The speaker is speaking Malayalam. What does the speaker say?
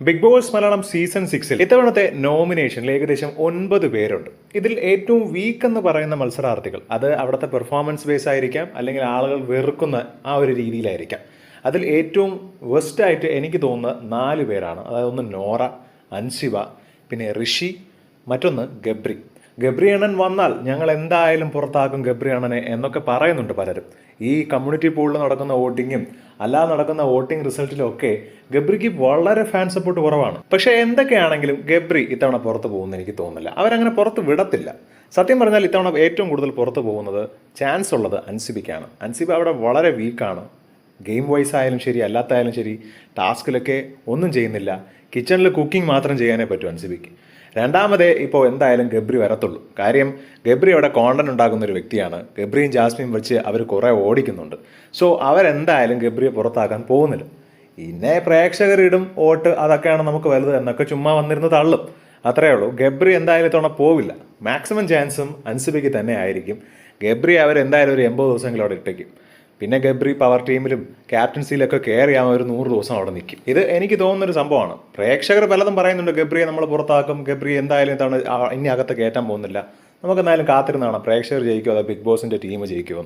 ബിഗ് ബോസ് മലയാളം സീസൺ സിക്സിൽ ഇത്തവണത്തെ നോമിനേഷനിൽ ഏകദേശം ഒൻപത് പേരുണ്ട്. ഇതിൽ ഏറ്റവും വീക്ക് എന്ന് പറയുന്ന മത്സരാർത്ഥികൾ അത് അവിടുത്തെ പെർഫോമൻസ് ബേസ് ആയിരിക്കാം അല്ലെങ്കിൽ ആളുകൾ വെറുക്കുന്ന ആ ഒരു രീതിയിലായിരിക്കാം. അതിൽ ഏറ്റവും വെസ്റ്റ് ആയിട്ട് എനിക്ക് തോന്നുന്ന നാല് പേരാണ്. അതായത് ഒന്ന് നോറ അൻസിബ പിന്നെ ഋഷി മറ്റൊന്ന് ഗബ്രി. ഗബ്രി അണ്ണൻ വന്നാൽ ഞങ്ങൾ എന്തായാലും പുറത്താക്കും ഗബ്രിയണനെ എന്നൊക്കെ പറയുന്നുണ്ട് പലരും. ഈ കമ്മ്യൂണിറ്റി പൂളിൽ നടക്കുന്ന വോട്ടിങ്ങും അല്ലാതെ നടക്കുന്ന വോട്ടിംഗ് റിസൾട്ടിലൊക്കെ ഗബ്രിക്ക് വളരെ ഫാൻ സപ്പോർട്ട് കുറവാണ്. പക്ഷേ എന്തൊക്കെയാണെങ്കിലും ഗബ്രി ഇത്തവണ പുറത്ത് പോകുമെന്ന് എനിക്ക് തോന്നുന്നില്ല. അവരങ്ങനെ പുറത്ത് വിടത്തില്ല. സത്യം പറഞ്ഞാൽ ഇത്തവണ ഏറ്റവും കൂടുതൽ പുറത്ത് പോകുന്നത് ചാൻസ് ഉള്ളത് അൻസിബിക്കാണ്. അൻസിബ അവിടെ വളരെ വീക്കാണ് ഗെയിം വൈസ് ആയാലും ശരി അല്ലാത്തായാലും ശരി ടാസ്കിലൊക്കെ ഒന്നും ചെയ്യുന്നില്ല. കിച്ചണിൽ കുക്കിംഗ് മാത്രം ചെയ്യാനേ പറ്റൂ അൻസിബിക്ക്. രണ്ടാമതേ ഇപ്പോൾ എന്തായാലും ഗബ്രി വരത്തുള്ളൂ. കാര്യം ഗബ്രി അവിടെ കോണ്ടന്റ് ഉണ്ടാക്കുന്ന ഒരു വ്യക്തിയാണ്. ഗബ്രിയും ജാസ്മിയും വെച്ച് അവർ കുറേ ഓടിക്കുന്നുണ്ട്. സോ അവരെന്തായാലും ഗബ്രിയെ പുറത്താക്കാൻ പോകുന്നില്ല. പിന്നെ പ്രേക്ഷകരിടും വോട്ട് അതൊക്കെയാണ് നമുക്ക് വലുത് എന്നൊക്കെ ചുമ്മാ വന്നിരുന്ന് തള്ളും. അത്രേ ഉള്ളൂ. ഗബ്രി എന്തായാലും ഇത്തവണ പോവില്ല. മാക്സിമം ചാൻസും അൻസിബിക്ക് തന്നെ ആയിരിക്കും. ഗബ്രി അവർ എന്തായാലും ഒരു എൺപത് ദിവസമെങ്കിലും അവിടെ ഇട്ടേക്കും. പിന്നെ ഗബ്രി പവർ ടീമിലും ക്യാപ്റ്റൻസിയിലൊക്കെ കെയർ ചെയ്യാൻ ഒരു നൂറ് ദിവസം അവിടെ നിൽക്കും. ഇത് എനിക്ക് തോന്നുന്ന ഒരു സംഭവമാണ്. പ്രേക്ഷകർ പലതും പറയുന്നുണ്ട് ഗബ്രിയെ നമ്മൾ പുറത്താക്കും ഗബ്രി എന്തായാലും ഇത്തവണ ഇനി അകത്ത് കയറ്റാൻ പോകുന്നില്ല. നമുക്ക് എന്തായാലും കാത്തിരുന്നാണ്. പ്രേക്ഷകർ ജയിക്കുമോ അതോ ബിഗ് ബോസിന്റെ ടീം ജയിക്കുമോ.